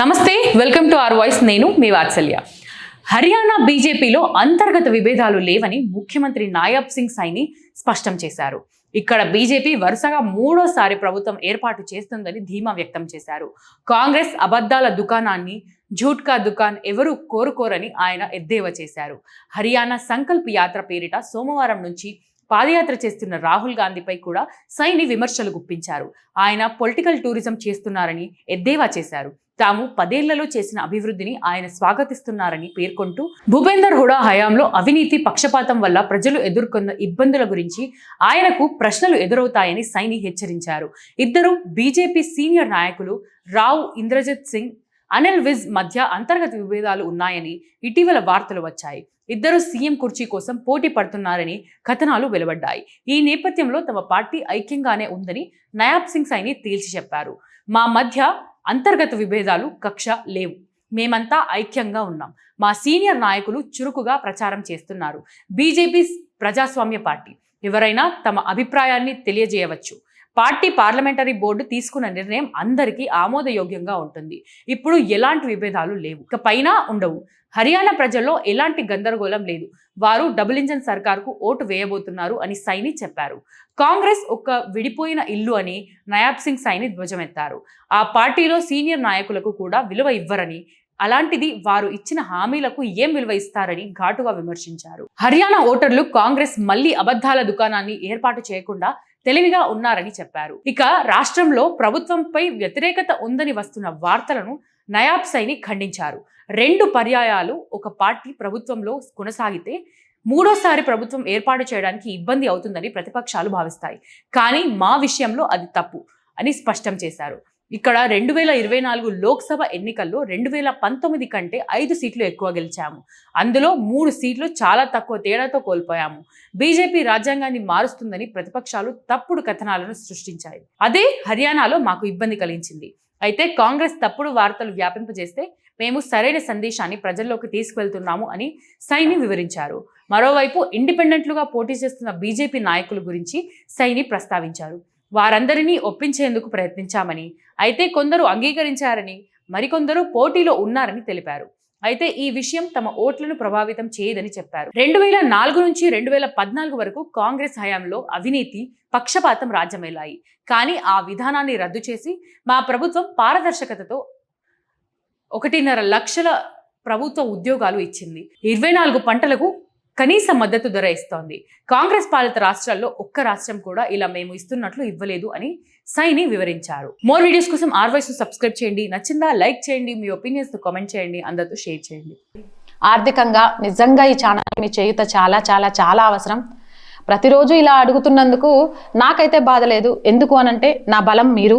నమస్తే welcome to are voice. నేను మీ వాత్సల్య. హర్యానా బీజేపీలో అంతర్గత విభేదాలు లేవని ముఖ్యమంత్రి నాయబ్ సింగ్ సైని స్పష్టం చేశారు. ఇక్కడ బీజేపీ వరుసగా మూడోసారి ప్రభుత్వం ఏర్పాటు చేస్తుందని ధీమా వ్యక్తం చేశారు. కాంగ్రెస్ అబద్ధాల దుకాణాన్ని ఝూట్కా దుకాన్ ఎవరు కోరుకోరని ఆయన ఎద్దేవా చేశారు. హర్యానా సంకల్ప్ యాత్ర పేరిట సోమవారం నుంచి పాదయాత్ర చేస్తున్న రాహుల్ గాంధీపై కూడా సైని విమర్శలు గుప్పించారు. ఆయన పొలిటికల్ టూరిజం చేస్తున్నారని ఎద్దేవా చేశారు. తాము పదేళ్ళలో చేసిన అభివృద్ధిని ఆయన స్వాగతిస్తున్నారని పేర్కొంటూ భూపేందర్ హుడా హయాంలో అవినీతి పక్షపాతం వల్ల ప్రజలు ఎదుర్కొన్న ఇబ్బందుల గురించి ఆయనకు ప్రశ్నలు ఎదురవుతాయని సైని హెచ్చరించారు. ఇద్దరు బీజేపీ సీనియర్ నాయకులు రావు ఇంద్రజిత్ సింగ్ అనిల్ విజ్ మధ్య అంతర్గత విభేదాలు ఉన్నాయని ఇటీవల వార్తలు వచ్చాయి. ఇద్దరు సీఎం కుర్చీ కోసం పోటీ పడుతున్నారని కథనాలు వెలువడ్డాయి. ఈ నేపథ్యంలో తమ పార్టీ ఐక్యంగానే ఉందని నయాబ్ సింగ్ సైని తేల్చి చెప్పారు. మా మధ్య అంతర్గత విభేదాలు కక్ష లేవు. మేమంతా ఐక్యంగా ఉన్నాం. మా సీనియర్ నాయకులు చురుకుగా ప్రచారం చేస్తున్నారు. బీజేపీ ప్రజాస్వామ్య పార్టీ. ఎవరైనా తమ అభిప్రాయాన్ని తెలియజేయవచ్చు. పార్టీ పార్లమెంటరీ బోర్డు తీసుకున్న నిర్ణయం అందరికీ ఆమోదయోగ్యంగా ఉంటుంది. ఇప్పుడు ఎలాంటి విభేదాలు లేవు. ఇక పైన ఉండవు. హర్యానా ప్రజల్లో ఎలాంటి గందరగోళం లేదు. వారు డబుల్ ఇంజన్ సర్కార్కు ఓటు వేయబోతున్నారు అని సైని చెప్పారు. కాంగ్రెస్ ఒక విడిపోయిన ఇల్లు అని నయాబ్ సింగ్ సైని ధ్వజమెత్తారు. ఆ పార్టీలో సీనియర్ నాయకులకు కూడా విలువ ఇవ్వరని అలాంటిది వారు ఇచ్చిన హామీలకు ఏం విలువ ఇస్తారని ఘాటుగా విమర్శించారు. హర్యానా ఓటర్లు కాంగ్రెస్ మళ్ళీ అబద్ధాల దుకాణాన్ని ఏర్పాటు చేయకుండా తెలివిగా ఉన్నారని చెప్పారు. ఇక రాష్ట్రంలో ప్రభుత్వంపై వ్యతిరేకత ఉందని వస్తున్న వార్తలను నయాబ్ సైని ఖండించారు. రెండు పర్యాయాలు ఒక పార్టీ ప్రభుత్వంలో కొనసాగితే మూడోసారి ప్రభుత్వం ఏర్పాటు చేయడానికి ఇబ్బంది అవుతుందని ప్రతిపక్షాలు భావిస్తాయి. కానీ మా విషయంలో అది తప్పు అని స్పష్టం చేశారు. ఇక్కడ రెండు వేల ఇరవై నాలుగు లోక్సభ ఎన్నికల్లో రెండు వేల పంతొమ్మిది కంటే ఐదు సీట్లు ఎక్కువ గెలిచాము. అందులో మూడు సీట్లు చాలా తక్కువ తేడాతో కోల్పోయాము. బీజేపీ రాజ్యాంగాన్ని మారుస్తుందని ప్రతిపక్షాలు తప్పుడు కథనాలను సృష్టించాయి. అదే హర్యానాలో మాకు ఇబ్బంది కలిగించింది. అయితే కాంగ్రెస్ తప్పుడు వార్తలు వ్యాపింపజేస్తే మేము సరైన సందేశాన్ని ప్రజల్లోకి తీసుకువెళ్తున్నాము అని సైని వివరించారు. మరోవైపు ఇండిపెండెంట్లుగా పోటీ చేస్తున్న బీజేపీ నాయకుల గురించి సైని ప్రస్తావించారు. వారందరినీ ఒప్పించేందుకు ప్రయత్నించామని అయితే కొందరు అంగీకరించారని మరికొందరు పోటీలో ఉన్నారని తెలిపారు. అయితే ఈ విషయం తమ ఓట్లను ప్రభావితం చేయదని చెప్పారు. రెండు వేల నాలుగు నుంచి రెండు వేల పద్నాలుగు వరకు కాంగ్రెస్ హయాంలో అవినీతి పక్షపాతం రాజ్యమేలాయి. కానీ ఆ విధానాన్ని రద్దు చేసి మా ప్రభుత్వం పారదర్శకతతో ఒకటిన్నర లక్షల ప్రభుత్వ ఉద్యోగాలు ఇచ్చింది. ఇరవై నాలుగు పంటలకు కనీస మద్దతు ధర ఇస్తోంది. కాంగ్రెస్ పాలిత రాష్ట్రాల్లో ఒక్క రాష్ట్రం కూడా ఇలా మేము ఇస్తున్నట్లు ఇవ్వలేదు అని సైని వివరించారు. మోర్ వీడియోస్ కోసం ఆర్ వాయిస్ సబ్స్క్రైబ్ చేయండి. నచ్చిందా లైక్ చేయండి. మీ ఒపీనియన్స్ కామెంట్ చేయండి. అందరితో షేర్ చేయండి. ఆర్థికంగా నిజంగా ఈ ఛానల్ మీ చేయుత చాలా చాలా చాలా అవసరం. ప్రతిరోజు ఇలా అడుగుతున్నందుకు నాకైతే బాధ లేదు. ఎందుకు అనంటే నా బలం మీరు.